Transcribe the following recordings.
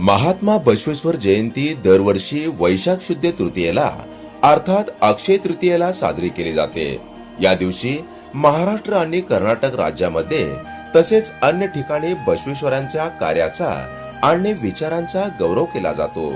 महात्मा बसवेश्वर जयंती दरवर्षी वैशाख शुद्ध तृतीयेला अर्थात अक्षय तृतीयेला साजरी केली जाते. या दिवशी महाराष्ट्र आणि कर्नाटक राज्यामध्ये तसेच अन्य ठिकाणी बसवेश्वरांच्या कार्याचा आणि विचारांचा गौरव केला जातो.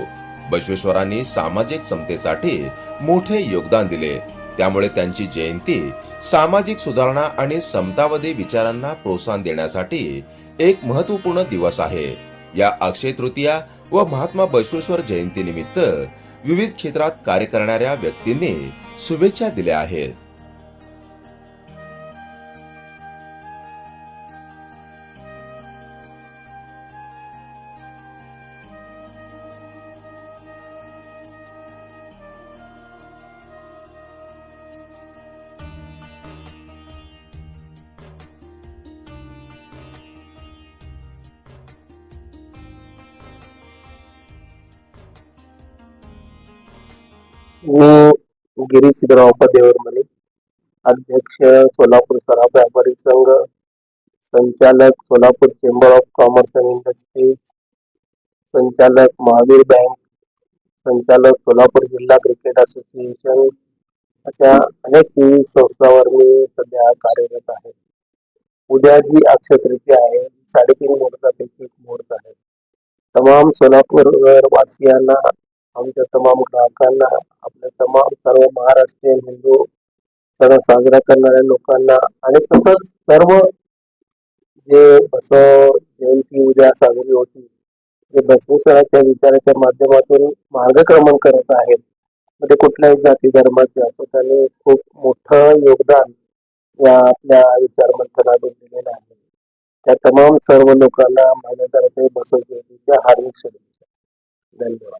बसवेश्वरांनी सामाजिक समतेसाठी मोठे योगदान दिले. त्यामुळे त्यांची जयंती सामाजिक सुधारणा आणि समतावादी विचारांना प्रोत्साहन देण्यासाठी एक महत्त्वपूर्ण दिवस आहे. या अक्षय तृतीया व महात्मा बसवेश्वर जयंती निमित्त विविध क्षेत्रात कार्य करणाऱ्या व्यक्तींनी शुभेच्छा दिल्या आहेत. मी गिरीश सिद्धरावप्पा देवरमले अध्यक्ष सोलापूर सराफ व्यापारी संघ संचालक Solapur chamber of commerce and industries संचालक महावीर बँक संचालक सोलापूर जिल्हा क्रिकेट असोसिएशन अशा अनेक संस्थावर संस्थांवर मी सध्या कार्यरत आहे. उद्या जी अक्षतृती आहे साडेतीन मुहूर्तापैकी एक मुहूर्त आहे. तमाम सोलापूर वासियांना आमच्या तमाम ग्राहकांना आपल्या तमाम सर्व महाराष्ट्रीयन हिंदू सण साजरा करणाऱ्या लोकांना आणि तसंच सर्व जे बसव जयंती उद्या साजरी होती जे बसवेश्वराच्या विचाराच्या माध्यमातून मार्गक्रमण करत आहेत म्हणजे कुठल्याही जाती धर्माचे असो त्यांनी खूप मोठं योगदान या आपल्या विचार मंथनातून दिलेलं आहे. त्या तमाम सर्व लोकांना माझ्यातर्फे बसव जयंतीच्या हार्दिक शुभेच्छा. धन्यवाद.